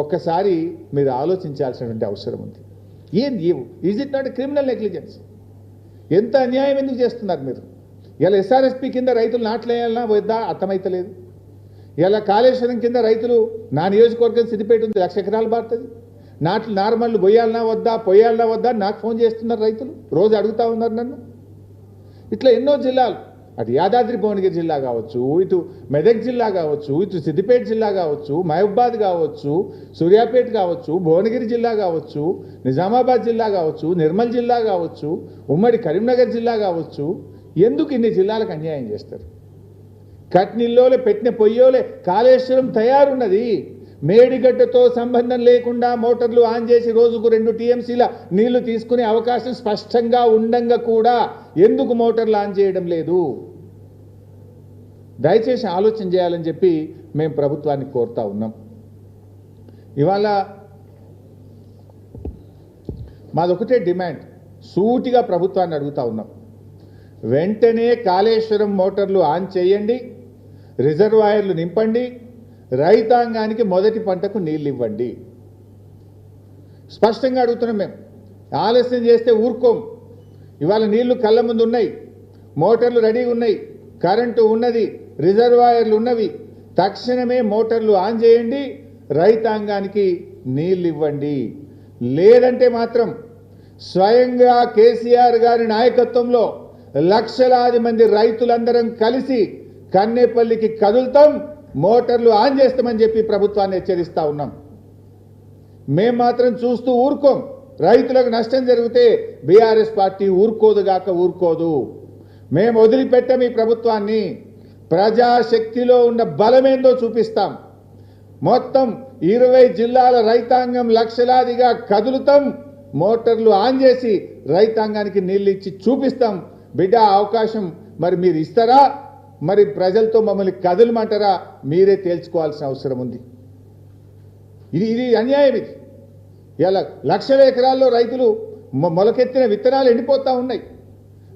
ఒక్కసారి మీరు ఆలోచించాల్సినటువంటి అవసరం ఉంది. ఏంది is it not criminal negligence ఎంత అన్యాయం ఎందుకు చేస్తున్నారు మీరు? ఇలా ఎస్ఆర్ఎస్పి కింద రైతులు నాట్లేయాలన్నా వద్దా? అర్థమైతలేదు. ఇలా కాళేశ్వరం కింద రైతులు నా నియోజకవర్గం సిద్దిపేట ఉంది లక్ష ఎకరాలు బారుతుంది. నాట్లు నార్మల్ పోయాలన్నా వద్దా పోయాలన్నా వద్దా? నాకు ఫోన్ చేస్తున్నారు రైతులు. రోజు అడుగుతా ఉన్నారు నన్ను. ఇట్లా ఎన్నో జిల్లాలు అటు యాదాద్రి భువనగిరి జిల్లా కావచ్చు ఇటు మెదక్ జిల్లా కావచ్చు ఇటు సిద్దిపేట జిల్లా కావచ్చు మహబూబాద్ కావచ్చు సూర్యాపేట కావచ్చు భువనగిరి జిల్లా కావచ్చు నిజామాబాద్ జిల్లా కావచ్చు నిర్మల్ జిల్లా కావచ్చు ఉమ్మడి కరీంనగర్ జిల్లా కావచ్చు. ఎందుకు ఇన్ని జిల్లాలకు అన్యాయం చేస్తారు? కట్నిల్లోలే పెట్టిన పొయ్యోలే కాళేశ్వరం తయారున్నది. మేడిగడ్డతో సంబంధం లేకుండా మోటార్లు ఆన్ చేసి రోజుకు రెండు టీఎంసీల నీళ్ళు తీసుకునే అవకాశం స్పష్టంగా ఉండంగా కూడా ఎందుకు మోటార్లు ఆన్ చేయడం లేదు? దయచేసి ఆలోచన చేయాలని చెప్పి మేము ప్రభుత్వాన్ని కోరుతా ఉన్నాం. ఇవాళ మాదొకటే డిమాండ్ సూటిగా ప్రభుత్వాన్ని అడుగుతా ఉన్నాం. వెంటనే కాళేశ్వరం మోటార్లు ఆన్ చేయండి రిజర్వాయర్లు నింపండి రైతాంగానికి మొదటి పంటకు నీళ్ళు ఇవ్వండి స్పష్టంగా అడుగుతున్నాం మేము. ఆలస్యం చేస్తే ఊరుకోం. ఇవాళ నీళ్ళు కళ్ళ ముందు ఉన్నాయి. మోటార్లు రెడీగా ఉన్నాయి. కరెంటు ఉన్నది. రిజర్వాయర్లు ఉన్నవి. తక్షణమే మోటార్లు ఆన్ చేయండి. రైతాంగానికి నీళ్ళు ఇవ్వండి లేదంటే మాత్రం స్వయంగా కేసీఆర్ గారి నాయకత్వంలో లక్షలాది మంది రైతులందరం కలిసి కన్నేపల్లికి కదులుతాం. మోటార్లు ఆన్ చేస్తామని చెప్పి ప్రభుత్వాన్ని హెచ్చరిస్తూ ఉన్నాం. మేము మాత్రం చూస్తూ ఊరుకోం. రైతులకు నష్టం జరిగితే బీఆర్ఎస్ పార్టీ ఊరుకోదుగాక ఊరుకోదు. మేము వదిలిపెట్టాం ఈ ప్రభుత్వాన్ని. ప్రజాశక్తిలో ఉన్న బలమేందో చూపిస్తాం. మొత్తం ఇరవై జిల్లాల రైతాంగం లక్షలాదిగా కదులుతాం. మోటార్లు ఆన్ చేసి రైతాంగానికి నీళ్ళు ఇచ్చి చూపిస్తాం. బిడ్డ అవకాశం మరి మీరు ఇస్తారా? మరి ప్రజలతో మమ్మల్ని కదలమంటారా? మీరే తేల్చుకోవాల్సిన అవసరం ఉంది. ఇది ఇది అన్యాయం ఇది. ఇలా లక్షల ఎకరాల్లో రైతులు మొలకెత్తిన విత్తనాలు ఎండిపోతూ ఉన్నాయి.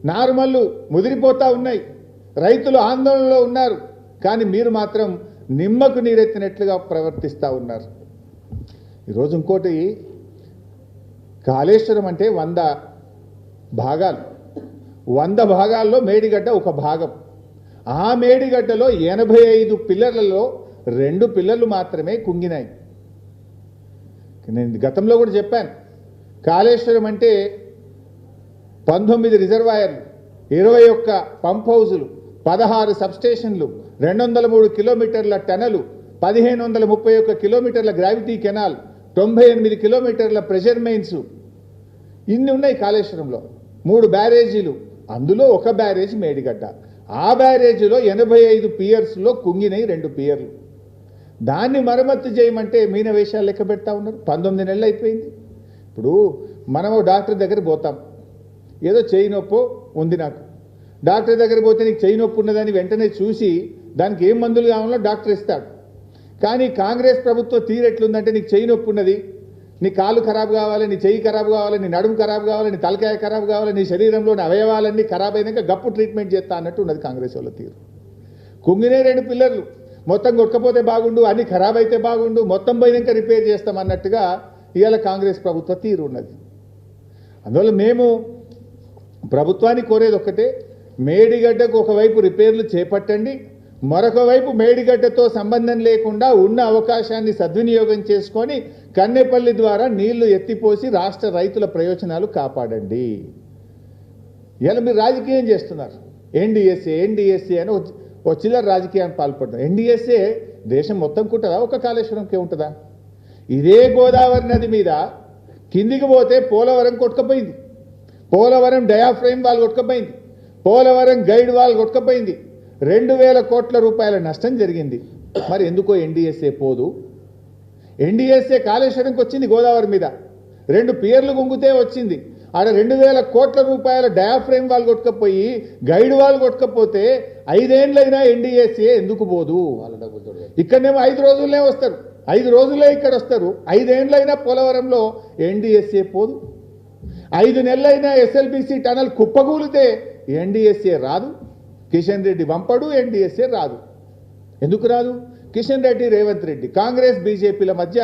నారుమల్లు ముదిరిపోతూ ఉన్నాయి. రైతులు ఆందోళనలో ఉన్నారు. కానీ మీరు మాత్రం నిమ్మకు నీరెత్తినట్లుగా ప్రవర్తిస్తూ ఉన్నారు. ఈరోజు ఇంకోటి కాళేశ్వరం అంటే వంద భాగాలు. వంద భాగాల్లో మేడిగడ్డ ఒక భాగం. ఆ మేడిగడ్డలో ఎనభై ఐదు పిల్లర్లలో రెండు పిల్లర్లు మాత్రమే కుంగినాయి. నేను గతంలో కూడా చెప్పాను కాళేశ్వరం అంటే పంతొమ్మిది రిజర్వాయర్లు ఇరవై ఒక్క పంప్ హౌజులు పదహారు సబ్స్టేషన్లు రెండు వందల మూడు కిలోమీటర్ల టనలు పదిహేను వందల ముప్పై ఒక్క కిలోమీటర్ల గ్రావిటీ కెనాల్ తొంభై ఎనిమిది కిలోమీటర్ల ప్రెషర్ మెయిన్స్. ఇన్ని ఉన్నాయి కాళేశ్వరంలో. మూడు బ్యారేజీలు అందులో ఒక బ్యారేజ్ మేడిగడ్డ. ఆ బ్యారేజీలో ఎనభై ఐదు పియర్స్లో కుంగినాయి రెండు పియర్లు. దాన్ని మరమ్మత్తు చేయమంటే మీన వేషాలు లెక్క పెడతా ఉన్నారు. పంతొమ్మిది నెలలు అయిపోయింది. ఇప్పుడు మనము డాక్టర్ దగ్గర పోతాం. ఏదో చేయి నొప్పు ఉంది నాకు. డాక్టర్ దగ్గర పోతే నీకు చేయి నొప్పి ఉన్నదని వెంటనే చూసి దానికి ఏం మందులు కావాలో డాక్టర్ ఇస్తాడు. కానీ కాంగ్రెస్ ప్రభుత్వం తీరెట్లుందంటే నీకు చేయి నొప్పి ఉన్నది. నీ కాలు ఖరాబ్ కావాలి నీ చెయ్యి ఖరాబ్ కావాలి నీ నడుము ఖరాబ్ కావాలి నీ తలకాయ ఖరాబ్ కావాలి నీ శరీరంలోని అవయవాలన్నీ ఖరాబ్ అయినాక గప్పు ట్రీట్మెంట్ చేస్తా అన్నట్టు ఉన్నది కాంగ్రెస్ వాళ్ళ తీరు. కుంగినే రెండు పిల్లర్లు మొత్తం కొట్టకపోతే బాగుండు అన్ని ఖరాబ్ అయితే బాగుండు మొత్తం పోయినాక రిపేర్ చేస్తాం అన్నట్టుగా ఇవాళ కాంగ్రెస్ ప్రభుత్వ తీరు ఉన్నది. అందువల్ల మేము ప్రభుత్వాన్ని కోరేది ఒక్కటే మేడిగడ్డకు ఒకవైపు రిపేర్లు చేపట్టండి మరొక వైపు మేడిగడ్డతో సంబంధం లేకుండా ఉన్న అవకాశాన్ని సద్వినియోగం చేసుకొని కన్నెపల్లి ద్వారా నీళ్ళు ఎత్తిపోసి రాష్ట్ర రైతుల ప్రయోజనాలు కాపాడండి. ఇలా మీరు రాజకీయం చేస్తున్నారు. ఎన్డీఎస్ఏ ఎన్డీఎస్ఏ అని ఒక- చిల్లర రాజకీయాన్ని పాల్పడుతున్నారు ఎన్డీఎస్ఏ దేశం మొత్తం కుట్టదా? ఒక కాళేశ్వరంకే ఉంటుందా? ఇదే గోదావరి నది మీద కిందికి పోతే పోలవరం కొట్టుకపోయింది. పోలవరం డయాఫ్రేమ్ వాళ్ళు కొట్టుకపోయింది. పోలవరం గైడ్ వాళ్ళు కొట్టుకపోయింది. రెండు వేల కోట్ల రూపాయల నష్టం జరిగింది. మరి ఎందుకో ఎన్డీఎస్ఏ పోదు? ఎన్డీఎస్ఏ కాళేశ్వరంకి వచ్చింది గోదావరి మీద. రెండు పియర్లు గుంగితే వచ్చింది. ఆడ రెండు వేల కోట్ల రూపాయల డయాఫ్రేమ్ వాల్ కొట్టుకపోయి గైడ్ వాళ్ళు కొట్టుకపోతే ఐదేండ్లైనా ఎన్డీఎస్ఏ ఎందుకు పోదు? వాళ్ళ డబ్బులతో ఇక్కడనేమో ఐదు రోజులనే వస్తారు. ఐదు రోజులే ఇక్కడ వస్తారు. ఐదేండ్లైనా పోలవరంలో ఎన్డీఎస్ఏ పోదు. ఐదు నెలలైనా ఎస్ఎల్బిసి టనల్ కుప్పగూలితే ఎన్డీఎస్ఏ రాదు. కిషన్ రెడ్డి వంపడు ఎన్డీఎస్ఏ రాదు. ఎందుకు రాదు? కిషన్ రెడ్డి రేవంత్ రెడ్డి కాంగ్రెస్ బీజేపీల మధ్య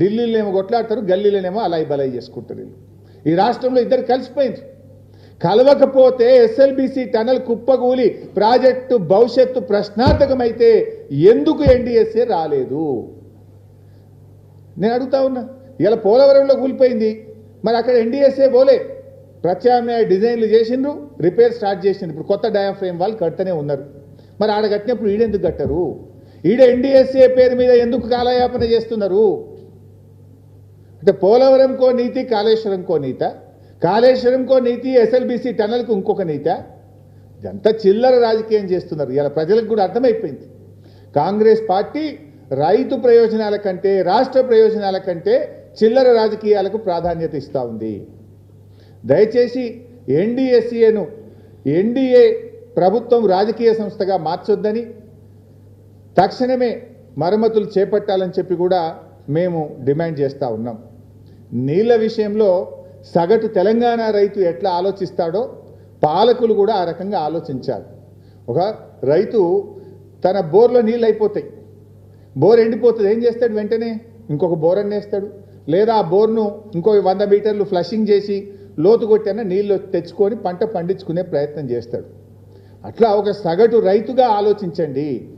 ఢిల్లీలోనేమో కొట్లాడతారు గల్లీలోనేమో అలాయి బలాయి చేసుకుంటారు వీళ్ళు. ఈ రాష్ట్రంలో ఇద్దరు కలిసిపోయింది కలవకపోతే ఎస్ఎల్బిసి టనల్ కుప్పగూలి ప్రాజెక్టు భవిష్యత్తు ప్రశ్నార్థకమైతే ఎందుకు ఎన్డీఎస్ఏ రాలేదు? నేను అడుగుతా ఉన్నా. ఇలా పోలవరంలో కూలిపోయింది. మరి అక్కడ ఎన్డీఎస్ఏ పోలే. ప్రత్యామ్నాయ డిజైన్లు చేసిండ్రు రిపేర్ స్టార్ట్ చేసిండ్రు. ఇప్పుడు కొత్త డయాఫ్రేమ్ వాళ్ళు కడుతూనే ఉన్నారు. మరి ఆడ కట్టినప్పుడు ఈడెందుకు కట్టరు? ఈడ ఎన్డీఎస్ఏ పేరు మీద ఎందుకు కాలయాపన చేస్తున్నారు? అంటే పోలవరంకో నీతి కాళేశ్వరంకో నీత. కాళేశ్వరంకో నీతి ఎస్ఎల్బిసి టనల్కు ఇంకొక నీత. ఇదంతా చిల్లర రాజకీయం చేస్తున్నారు. ఇలా ప్రజలకు కూడా అర్థమైపోయింది. కాంగ్రెస్ పార్టీ రైతు ప్రయోజనాల కంటే రాష్ట్ర ప్రయోజనాల కంటే చిల్లర రాజకీయాలకు ప్రాధాన్యత ఇస్తూ ఉంది. దయచేసి ఎన్డీఎస్ఏను ఎన్డీఏ ప్రభుత్వం రాజకీయ సంస్థగా మార్చొద్దని తక్షణమే మరమ్మతులు చేపట్టాలని చెప్పి కూడా మేము డిమాండ్ చేస్తూ ఉన్నాం. నీళ్ళ విషయంలో సగటు తెలంగాణ రైతు ఎట్లా ఆలోచిస్తాడో పాలకులు కూడా ఆ రకంగా ఆలోచించాలి. ఒక రైతు తన బోర్లో నీళ్ళు అయిపోతాయి బోర్ ఎండిపోతుంది. ఏం చేస్తాడు వెంటనే? ఇంకొక బోర్ అన్నేస్తాడు. లేదా ఆ బోర్ను ఇంకో వంద మీటర్లు ఫ్లషింగ్ చేసి లోతు కొట్టైనా నీళ్ళు తెచ్చుకొని పంట పండించుకునే ప్రయత్నం చేస్తాడు. అట్లా ఒక సగటు రైతుగా ఆలోచించండి.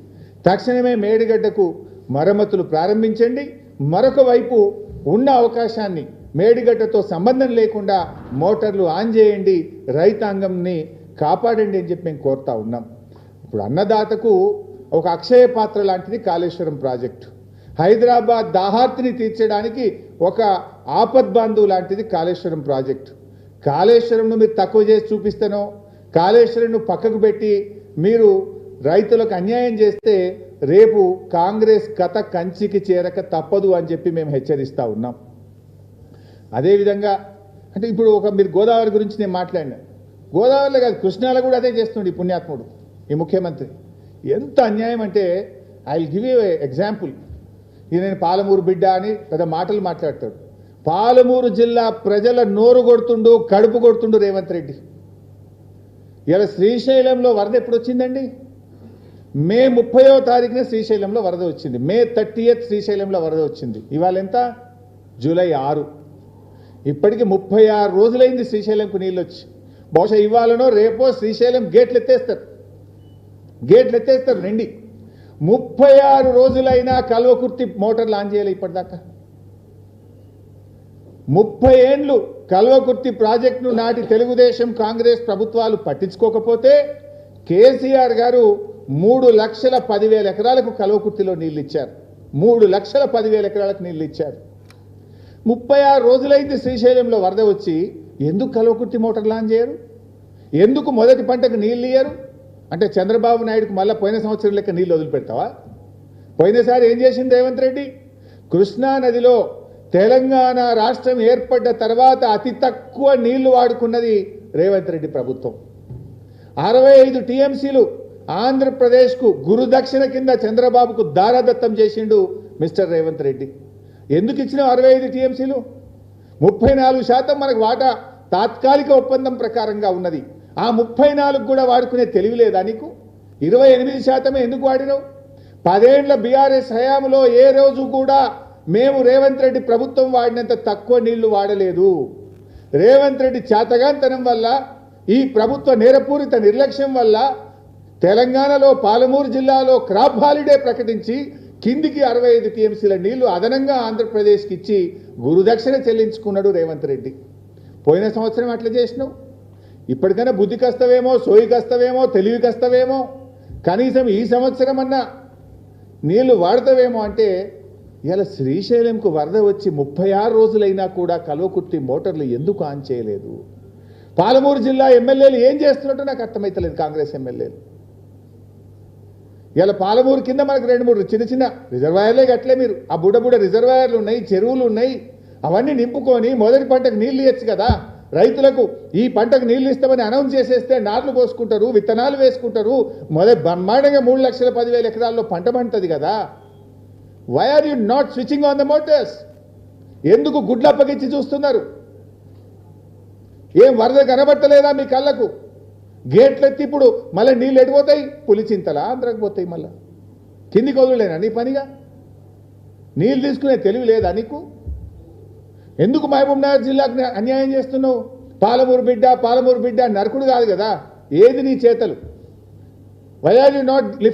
తక్షణమే మేడిగడ్డకు మరమ్మతులు ప్రారంభించండి. మరొక వైపు ఉన్న అవకాశాన్ని మేడిగడ్డతో సంబంధం లేకుండా మోటార్లు ఆన్ చేయండి. రైతాంగంని కాపాడండి అని చెప్పి మేము కోరుతా ఉన్నాం. ఇప్పుడు అన్నదాతకు ఒక అక్షయ పాత్ర లాంటిది కాళేశ్వరం ప్రాజెక్టు. హైదరాబాద్ దాహార్తిని తీర్చడానికి ఒక ఆపద్బాంధు లాంటిది కాళేశ్వరం ప్రాజెక్టు. కాళేశ్వరంను మీరు తక్కువ చేసి చూపిస్తానో కాళేశ్వరంను పక్కకు పెట్టి మీరు రైతులకు అన్యాయం చేస్తే రేపు కాంగ్రెస్ కథ కంచికి చేరక తప్పదు అని చెప్పి మేము హెచ్చరిస్తూ ఉన్నాం. అదేవిధంగా అంటే ఇప్పుడు ఒక మీరు గోదావరి గురించి నేను మాట్లాడినా. గోదావరిలో కాదు కృష్ణాలో కూడా అదే చేస్తుండే ఈ పుణ్యాత్ముడు ఈ ముఖ్యమంత్రి. ఎంత అన్యాయం అంటే I will give you example ఇది నేను పాలమూరు బిడ్డ అని పెద్ద మాటలు మాట్లాడతాడు. పాలమూరు జిల్లా ప్రజల నోరు కొడుతుండు కడుపు కొడుతుండు రేవంత్ రెడ్డి. ఇలా శ్రీశైలంలో వరద ఎప్పుడు వచ్చిందండి? మే ముప్పయో తారీఖున శ్రీశైలంలో వరద వచ్చింది. మే థర్టీ శ్రీశైలంలో వరద వచ్చింది. ఇవాళ ఎంత? జూలై ఆరు. ఇప్పటికి ముప్పై ఆరు రోజులైంది శ్రీశైలంకు నీళ్ళు వచ్చి. బహుశా ఇవాళనో రేపో శ్రీశైలం గేట్లు ఎత్తేస్తారు. గేట్లు ఎత్తేస్తారు నిండి ముప్పై ఆరు రోజులైనా కల్వకుర్తి మోటార్ లాంచ్ చేయాలి ఇప్పటిదాకా. ముప్పై ఏండ్లు కల్వకుర్తి ప్రాజెక్టును నాటి తెలుగుదేశం కాంగ్రెస్ ప్రభుత్వాలు పట్టించుకోకపోతే కేసీఆర్ గారు మూడు లక్షల పదివేల ఎకరాలకు కల్వకుర్తిలో నీళ్ళు ఇచ్చారు మూడు లక్షల పదివేల ఎకరాలకు నీళ్ళు ఇచ్చారు ముప్పై ఆరు రోజులైంది శ్రీశైలంలో వరద వచ్చి ఎందుకు కల్వకుర్తి మోటార్ లాంచ్ చేయరు? ఎందుకు మొదటి పంటకు నీళ్ళు ఇయ్యరు? అంటే చంద్రబాబు నాయుడుకు మళ్ళీ పోయిన సంవత్సరం లెక్క నీళ్ళు వదిలిపెడతావా? పోయినసారి ఏం చేసింది రేవంత్ రెడ్డి? కృష్ణా నదిలో తెలంగాణ రాష్ట్రం ఏర్పడ్డ తర్వాత అతి తక్కువ నీళ్ళు వాడుకున్నది రేవంత్ రెడ్డి ప్రభుత్వం. అరవై ఐదు టీఎంసీలు ఆంధ్రప్రదేశ్కు గురుదక్షిణ కింద చంద్రబాబుకు దారాదత్తం చేసిండు మిస్టర్ రేవంత్ రెడ్డి. ఎందుకు ఇచ్చినావు అరవై ఐదు టీఎంసీలు? ముప్పై నాలుగు శాతం మనకు వాటా తాత్కాలిక ఒప్పందం ప్రకారంగా ఉన్నది. ఆ ముప్పై నాలుగు కూడా వాడుకునే తెలివి లేదా నీకు? ఇరవై ఎనిమిది శాతమే ఎందుకు వాడినావు? పదేండ్ల బీఆర్ఎస్ హయాంలో ఏ రోజు కూడా మేము రేవంత్ రెడ్డి ప్రభుత్వం వాడినంత తక్కువ నీళ్ళు వాడలేదు. రేవంత్ రెడ్డి చేతగాంతనం వల్ల ఈ ప్రభుత్వ నేరపూరిత నిర్లక్ష్యం వల్ల తెలంగాణలో పాలమూరు జిల్లాలో క్రాప్ హాలిడే ప్రకటించి కిందికి అరవై ఐదు టీఎంసీల నీళ్ళు అదనంగా ఆంధ్రప్రదేశ్కి ఇచ్చి గురుదక్షిణ చెల్లించుకున్నాడు రేవంత్ రెడ్డి. పోయిన సంవత్సరం అట్లా చేసినావు. ఇప్పటికైనా బుద్ధి వస్తావేమో సోయి వస్తావేమో తెలివి వస్తావేమో కనీసం ఈ సంవత్సరం అన్నా నీళ్ళు వాడతావేమో అంటే ఇలా శ్రీశైలంకు వరద వచ్చి ముప్పై ఆరు రోజులైనా కూడా కలువకుర్తి మోటార్లు ఎందుకు ఆన్ చేయలేదు? పాలమూరు జిల్లా ఎమ్మెల్యేలు ఏం చేస్తున్నట్టు నాకు అర్థమైతలేదు కాంగ్రెస్ ఎమ్మెల్యేలు. ఇలా పాలమూరు కింద మనకు రెండు మూడు చిన్న చిన్న రిజర్వాయర్లే కట్టలే మీరు. ఆ బుడ్డ రిజర్వాయర్లు ఉన్నాయి చెరువులు ఉన్నాయి. అవన్నీ నింపుకొని మొదటి పంటకు నీళ్ళు ఇవ్వచ్చు కదా. రైతులకు ఈ పంటకు నీళ్ళు ఇస్తామని అనౌన్స్ చేసేస్తే నాట్లు పోసుకుంటారు విత్తనాలు వేసుకుంటారు. మొదటి బ్రహ్మాండంగా మూడు లక్షల పదివేల ఎకరాల్లో పంట పండుతుంది కదా. Why are you not switching on the motors ఎందుకు గుడ్లు అప్పగించి చూస్తున్నారు? ఏం వరద కనబట్టలేదా మీ కళ్ళకు? గేట్లు ఎత్తి ఇప్పుడు మళ్ళీ నీళ్ళు ఎడిపోతాయి పులిచింతలా ఆంధ్రకు పోతాయి మళ్ళీ. కిందికి వదులేనా నీ పనిగా? నీళ్ళు తీసుకునే తెలివి లేదా నీకు? ఎందుకు మహబూబ్ నగర్ జిల్లాకు అన్యాయం చేస్తున్నావు? పాలమూరు బిడ్డ పాలమూరు బిడ్డ నరకుడు కాదు కదా. ఏది నీ చేతలు? Why are you not lift